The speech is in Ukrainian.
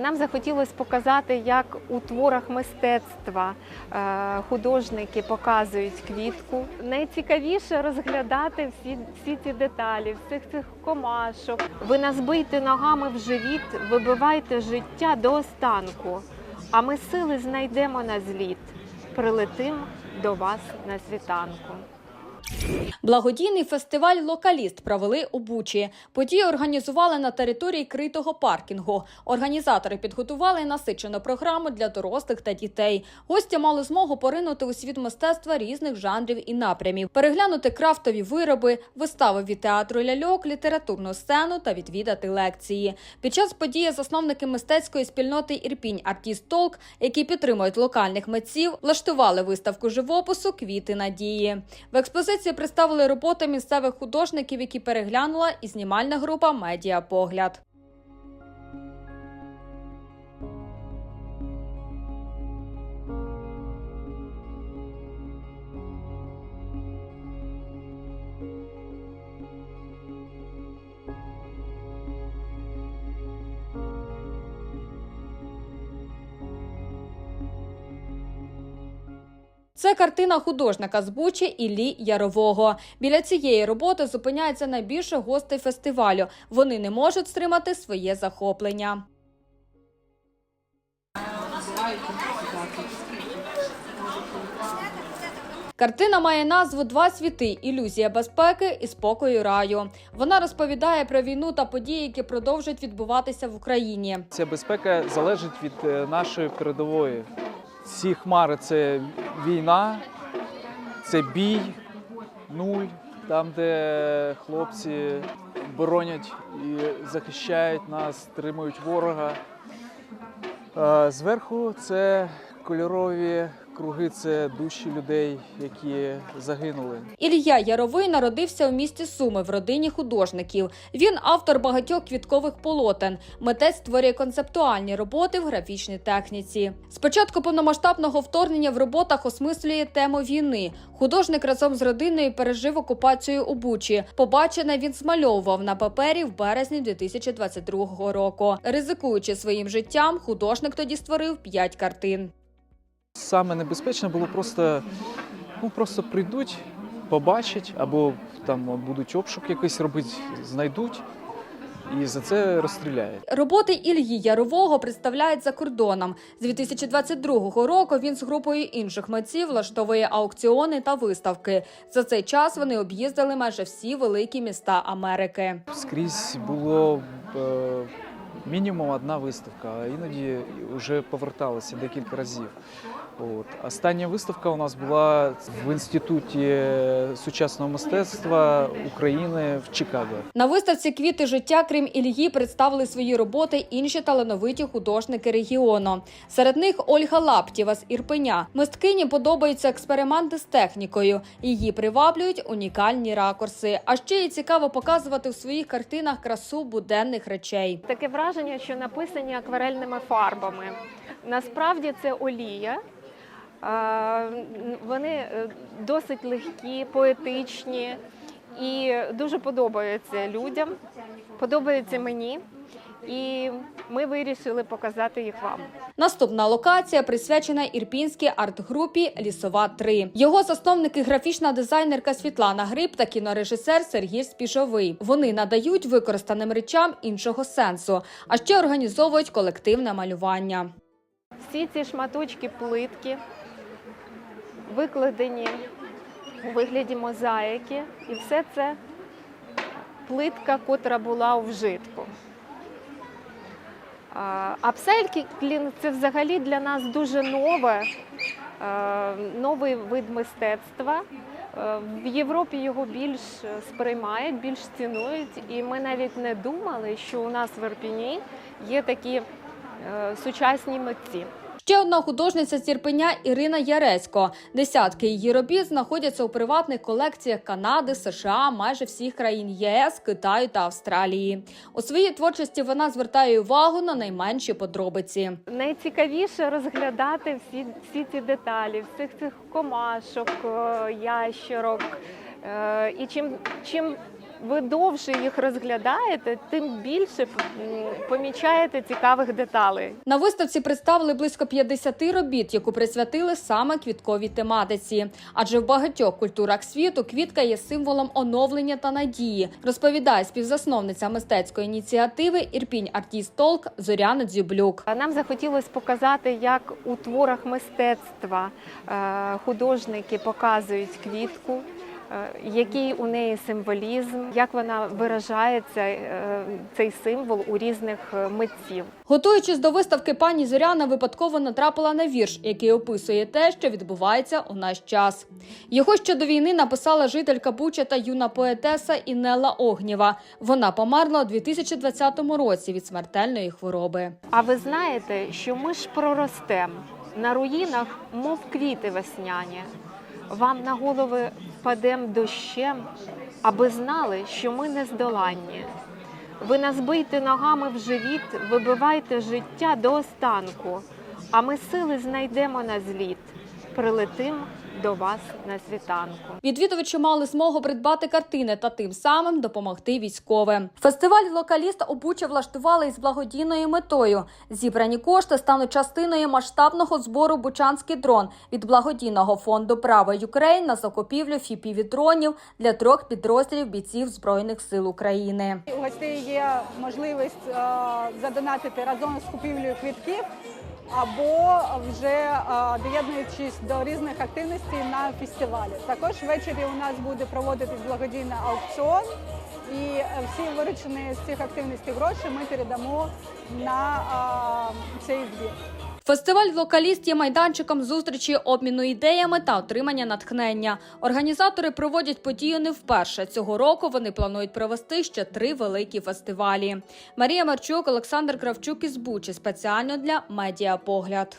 Нам захотілося показати, як у творах мистецтва е, художники показують квітку. Найцікавіше розглядати всі, всі ці деталі, всіх цих комашок. Ви нас бийте ногами в живіт, вибивайте життя до останку, а ми сили знайдемо на зліт. Прилетим до вас на світанку. Благодійний фестиваль Локаліст провели у Бучі. Події організували на території критого паркінгу. Організатори підготували насичену програму для дорослих та дітей. Гості мали змогу поринути у світ мистецтва різних жанрів і напрямів, переглянути крафтові вироби, вистави від театру ляльок, літературну сцену та відвідати лекції. Під час події засновники мистецької спільноти Ірпінь Артіст Толк, які підтримують локальних митців, влаштували виставку живопису Квіти надії. В експозиції представили роботи місцевих художників, які переглянула і знімальна група Медіапогляд. Це картина художника з Бучі Іллі Ярового. Біля цієї роботи зупиняється найбільше гостей фестивалю. Вони не можуть стримати своє захоплення. Картина має назву Два світи ілюзія безпеки і спокою раю. Вона розповідає про війну та події, які продовжують відбуватися в Україні. Ця безпека залежить від е, нашої передової. Ці хмари це війна, це бій, нуль, там, де хлопці боронять і захищають нас, тримують ворога. Е, Зверху це кольорові круги, це душі людей, які загинули. Ілля Яровий народився у місті Суми в родині художників. Він автор багатьох квіткових полотен. Митець створює концептуальні роботи в графічній техніці. З початку повномасштабного вторгнення в роботах осмислює тему війни. Художник разом з родиною пережив окупацію у Бучі. Побачене він змальовував на папері в березні 2022 року. Ризикуючи своїм життям, художник тоді створив п'ять картин. Саме небезпечне було просто, ну просто прийдуть, побачать, або там будуть обшук якийсь робити, знайдуть і за це розстріляють. Роботи Ільї Ярового представляють за кордоном. З 2022 року він з групою інших митців влаштовує аукціони та виставки. За цей час вони об'їздили майже всі великі міста Америки. Скрізь було е, мінімум одна виставка, а іноді вже поверталися декілька разів. От. Остання виставка у нас була в інституті сучасного мистецтва України в Чикаго. На виставці Квіти життя, крім Ільї, представили свої роботи інші талановиті художники регіону. Серед них Ольга Лаптєва з Ірпеня. Мисткині подобаються експерименти з технікою. Її приваблюють унікальні ракурси. А ще їй цікаво показувати в своїх картинах красу буденних речей. Таке враження, що написані акварельними фарбами. Насправді це олія. Вони е, досить легкі, поетичні і дуже подобаються людям, подобаються мені. І ми вирішили показати їх вам. Наступна локація присвячена ірпінській арт-групі Лісова 3 Його засновники графічна дизайнерка Світлана Гриб та кінорежисер Сергій Спішовий. Вони надають використаним речам іншого сенсу, а ще організовують колективне малювання. Всі ці шматочки плитки викладені у вигляді мозаїки, і все це плитка, котра була у вжитку. А, Апсайклінг – це взагалі для нас дуже нове, е, новий вид мистецтва. Е, В Європі його більш сприймають, більш цінують, і ми навіть не думали, що у нас в Ірпіні є такі е, сучасні митці. Ще одна художниця з Ірпеня Ірина Яресько. Десятки її робіт знаходяться у приватних колекціях Канади, США, майже всіх країн ЄС, Китаю та Австралії. У своїй творчості вона звертає увагу на найменші подробиці. Найцікавіше розглядати всі, всі ці деталі, всіх цих комашок, е, ящерок. Е, І чим, чим ви довше їх розглядаєте, тим більше помічаєте цікавих деталей. На виставці представили близько 50 робіт, яку присвятили саме квітковій тематиці. Адже в багатьох культурах світу квітка є символом оновлення та надії, розповідає співзасновниця мистецької ініціативи Ірпінь Артіст Толк Зоряна Дзюблюк. Нам захотілося показати, як у творах мистецтва е, художники показують квітку, який у неї символізм, як вона виражається е, цей символ у різних е, митців. Готуючись до виставки, пані Зоряна випадково натрапила на вірш, який описує те, що відбувається у наш час. Його ще до війни написала жителька Буча та юна поетеса Інела Огнєва. Вона померла у 2020 році від смертельної хвороби. А ви знаєте, що ми ж проростем на руїнах, мов квіти весняні. Вам на голови впадем дощем, аби знали, що ми не здоланні. Ви нас бийте ногами в живіт, вибивайте життя до останку, а ми сили знайдемо на зліт, прилетим до вас на світанку. Відвідувачі мали змогу придбати картини та тим самим допомогти військовим. Фестиваль локаліст обуче влаштували із благодійною метою. Зібрані кошти стануть частиною масштабного збору Бучанський дрон від благодійного фонду Право Юкрейн на закупівлю фіпіві-дронів для трьох підрозділів бійців збройних сил України. У гостей є можливість е, задонатити разом з купівлею квитків або вже доєднуючись до різних активностей на фестивалі. Також ввечері у нас буде проводитись благодійний аукціон, і всі виручені з цих активностей гроші ми передамо на цей збір. Фестиваль Локаліст є майданчиком зустрічі, обміну ідеями та отримання натхнення. Організатори проводять подію не вперше. Цього року вони планують провести ще три великі фестивалі. Марія Марчук, Олександр Кравчук із Бучі спеціально для медіапогляд.